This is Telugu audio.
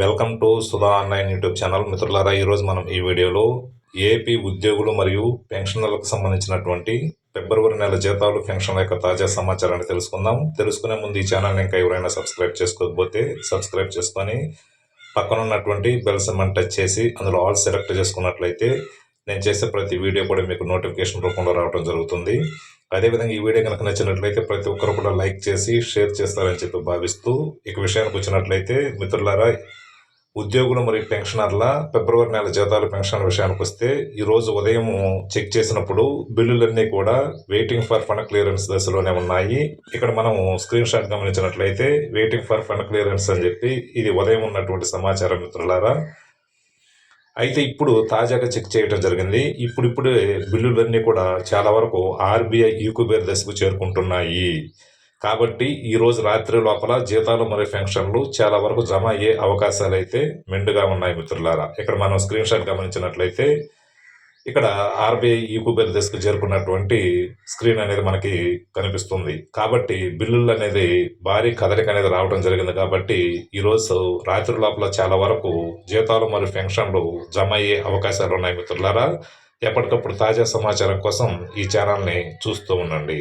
Welcome to Sudha online YouTube channel. మిత్రులారా ఈరోజు మనం ఈ వీడియోలో ఏపీ ఉద్యోగులు మరియు పెన్షనర్లకు సంబంధించినటువంటి ఫిబ్రవరి నెల జీతాలు పెన్షన్ల యొక్క తాజా సమాచారాన్ని తెలుసుకుందాం. తెలుసుకునే ముందు ఈ ఛానల్ ఇంకా ఎవరైనా సబ్స్క్రైబ్ చేసుకోకపోతే సబ్స్క్రైబ్ చేసుకొని పక్కన ఉన్నటువంటి బెల్ సమ్మన్ టచ్ చేసి అందులో ఆల్ సెలెక్ట్ చేసుకున్నట్లయితే నేను చేసే ప్రతి వీడియో కూడా మీకు నోటిఫికేషన్ రూపంలో రావడం జరుగుతుంది. అదేవిధంగా ఈ వీడియో కనుక నచ్చినట్లయితే ప్రతి ఒక్కరు కూడా లైక్ చేసి షేర్ చేస్తారని చెప్పి భావిస్తూ ఇక విషయానికి వచ్చినట్లయితే మిత్రులారా ఉద్యోగులు మరియు పెన్షనర్ల ఫిబ్రవరి నెల జీతాలు పెన్షన్ విషయానికి వస్తే ఈరోజు ఉదయం చెక్ చేసినప్పుడు బిల్లులన్నీ కూడా వెయిటింగ్ ఫర్ ఫండ్ క్లియరెన్స్ దశలోనే ఉన్నాయి. ఇక్కడ మనం స్క్రీన్ షాట్ గమనించినట్లయితే వెయిటింగ్ ఫర్ ఫండ్ క్లియరెన్స్ అని చెప్పి ఇది ఉదయం ఉన్నటువంటి సమాచారం మిత్రులారా. అయితే ఇప్పుడు తాజాగా చెక్ చేయడం జరిగింది. ఇప్పుడిప్పుడే బిల్లులన్నీ కూడా చాలా వరకు ఆర్బీఐ ఈకుబేర్ దశకు చేరుకుంటున్నాయి. కాబట్టి ఈ రోజు రాత్రి లోపల జీతాలు మరియు పెన్షన్లు చాలా వరకు జమ అయ్యే అవకాశాలు అయితే మెండుగా ఉన్నాయి మిత్రులారా. ఇక్కడ మనం స్క్రీన్ షాట్ గమనించినట్లయితే ఇక్కడ ఆర్బీఐ ఈకుబేర్ దశకు చేరుకున్నటువంటి స్క్రీన్ అనేది మనకి కనిపిస్తుంది. కాబట్టి బిల్లులు అనేది భారీ కదలిక అనేది రావడం జరిగింది కాబట్టి ఈరోజు రాత్రి లోపల చాలా వరకు జీతాలు మరియు పెన్షన్లు జమ అయ్యే అవకాశాలు ఉన్నాయి మిత్రులారా. ఎప్పటికప్పుడు తాజా సమాచారం కోసం ఈ ఛానల్ని చూస్తూ ఉండండి.